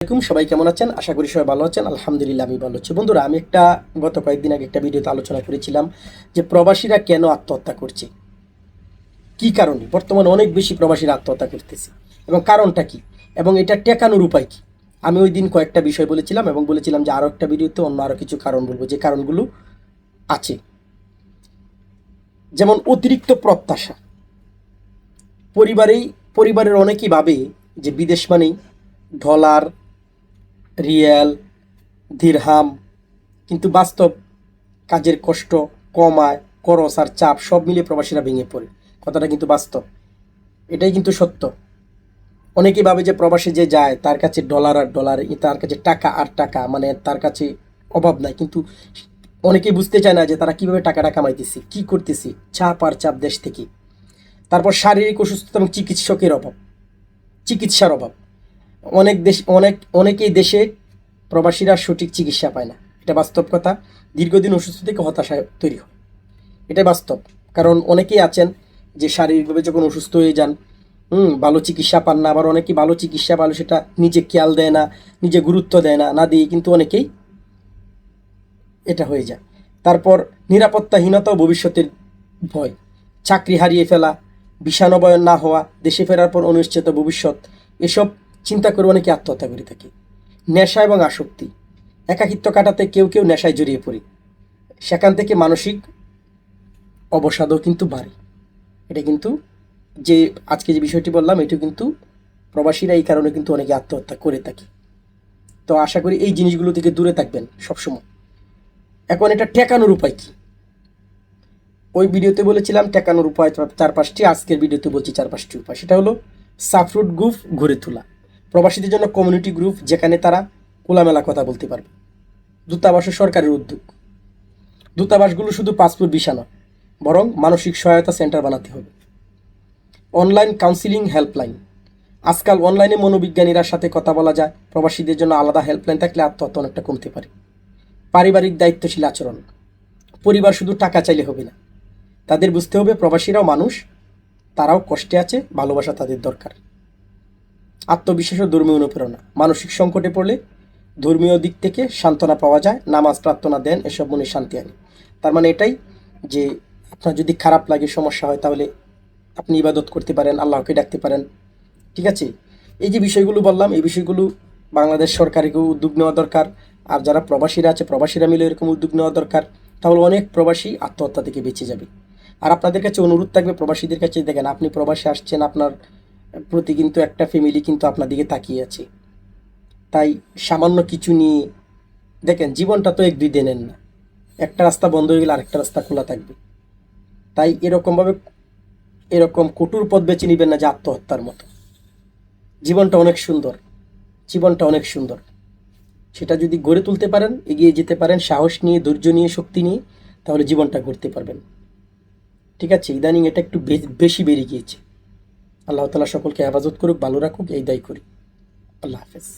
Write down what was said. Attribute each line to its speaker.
Speaker 1: আলাইকুম, সবাই কেমন আছেন? আশা করি সবাই ভালো আছেন। আলহামদুলিল্লাহ, আমি ভালো আছি। বন্ধুরা, আমি একটা গত কয়েকদিন আগে একটা ভিডিওতে আলোচনা করেছিলাম যে প্রবাসীরা কেন আত্মহত্যা করছে। কি কারণে? বর্তমানে অনেক বেশি প্রবাসীরা আত্মহত্যা করতেছে। এবং কারণটা কি? এবং এটা টেকানোর উপায় কি? আমি ওই দিন কয়েকটা বিষয় বলেছিলাম এবং বলেছিলাম যে আরও একটা ভিডিওতে অন্য আরও কিছু কারণ বলব। যে কারণগুলো আছে। যেমন অতিরিক্ত প্রত্যাশা। পরিবারেই, পরিবারের অনেকেই ভাবে যে বিদেশ মানেই ডলার রিয়াল ধীরহাম কিন্তু বাস্তব কাজের কষ্ট, কমায় করস আর চাপ সব মিলিয়ে প্রবাসীরা ভেঙে পড়ে। কথাটা কিন্তু বাস্তব। এটাই কিন্তু সত্য। অনেকেই ভাবে যে প্রবাসে যে যায়, তার কাছে ডলার আর ডলার তার কাছে টাকা আর টাকা মানে তার কাছে অভাব নাই। কিন্তু অনেকেই বুঝতে চায় না যে তারা কীভাবে টাকাটা কামাইতেছে, কি করতেছে, চাপ আর চাপ দেশ থেকে। তারপর শারীরিক অসুস্থতা এবং চিকিৎসকের অভাব। চিকিৎসার অভাব। অনেক দেশ, অনেক, অনেকেই দেশে প্রবাসীরা সঠিক চিকিৎসা পায় না। এটা বাস্তব কথা। দীর্ঘদিন অসুস্থ থেকে হতাশা তৈরি হয়। এটাই বাস্তব। কারণ অনেকেই আছেন যে শারীরিকভাবে যখন অসুস্থ হয়ে যান, হুম, ভালো চিকিৎসা পান না, আবার অনেকেই ভালো চিকিৎসা ভালো সেটা নিজে খেয়াল দেয় না, নিজে গুরুত্ব দেয় না না দিয়ে কিন্তু অনেকেই এটা হয়ে যায়। তারপর নিরাপত্তাহীনতা ভবিষ্যতের ভয়। চাকরি হারিয়ে ফেলা, বিষাণবয়ন না হওয়া, দেশে ফেরার পর অনিশ্চিত ভবিষ্যৎ, এসব চিন্তা করে অনেকে আত্মহত্যা করে থাকে। নেশা এবং আসক্তি। একাকিত্ব কাটাতে কেউ কেউ নেশায় জড়িয়ে পড়ে। সেখান থেকে মানসিক অবসাদও কিন্তু বাড়ে। এটা কিন্তু যে আজকে যে বিষয়টি বললাম এটি কিন্তু প্রবাসীরা এই কারণে কিন্তু অনেকে আত্মহত্যা করে থাকে। তো আশা করি এই জিনিসগুলো থেকে দূরে থাকবেন সবসময়। এখন এটা ঠেকানোর উপায় কি? ওই ভিডিওতে বলেছিলাম টেকানোর উপায় চার পাঁচটি আজকের ভিডিওতে বলছি চার পাঁচটি উপায়। সেটা হলো সাফরুট গুফ ঘুরে তোলা। প্রবাসীদের জন্য কমিউনিটি গ্রুপ যেখানে তারা খোলামেলা কথা বলতে পারবে। দূতাবাস সরকারের উদ্যোগ। দূতাবাসগুলো শুধু পাসপোর্ট ভিসা নয়, বরং মানসিক সহায়তা সেন্টার বানাতে হবে। অনলাইন কাউন্সিলিং হেল্পলাইন আজকাল অনলাইনে মনোবিজ্ঞানীরা সাথে কথা বলা যায়, প্রবাসীদের জন্য আলাদা হেল্পলাইন থাকলে আত্মহত্যা অনেকটা কমতে পারে। পারিবারিক দায়িত্বশীল আচরণ। পরিবার শুধু টাকা চাইলে হবে না। তাদের বুঝতে হবে প্রবাসীরাও মানুষ, তারাও কষ্টে আছে, ভালোবাসা তাদের দরকার। আত্মবিশ্বাস ও ধর্মীয় অনুপ্রেরণা। মানসিক সংকটে পড়লে ধর্মীয় দিক থেকে সান্ত্বনা পাওয়া যায়, নামাজ প্রার্থনা দেন, এসব মনে শান্তি আনে। তার মানে এটাই যে আপনার যদি খারাপ লাগে, সমস্যা হয়, তাহলে আপনি ইবাদত করতে পারেন, আল্লাহকে ডাকতে পারেন। ঠিক আছে? এই যে বিষয়গুলো বললাম, এই বিষয়গুলো বাংলাদেশ সরকারকেও উদ্যোগ নেওয়া দরকার। আর যারা প্রবাসীরা আছে, প্রবাসীরা মিলে এরকম উদ্যোগ নেওয়া দরকার, তাহলে অনেক প্রবাসী আত্মহত্যা থেকে বেঁচে যাবে। আর আপনাদের কাছে অনুরোধ থাকবে, প্রবাসীদের কাছে দেখেন, আপনি প্রবাসে আসছেন, আপনার প্রতি কিন্তু একটা ফ্যামিলি কিন্তু আপনার দিকে তাকিয়ে আছে। তাই সামান্য কিছু নিয়ে, দেখেন জীবনটা তো এক দুই দিনের না। একটা রাস্তা বন্ধ হয়ে গেলে আরেকটা রাস্তা খোলা থাকবে। তাই এরকমভাবে, এরকম কঠোর পথ বেছে নেবেন না যে আত্মহত্যার মতো। জীবনটা অনেক সুন্দর। জীবনটা অনেক সুন্দর। সেটা যদি গড়ে তুলতে পারেন, এগিয়ে যেতে পারেন, সাহস নিয়ে, ধৈর্য নিয়ে, শক্তি নিয়ে, তাহলে জীবনটা গড়তে পারবেন। ঠিক আছে, ইদানিং এটা একটু বেশি বেড়ে গিয়েছে। আল্লাহ তালা সকলকে হেফাজত করুক ভালো রাখুক এই দায় করি। আল্লাহ হাফেজ।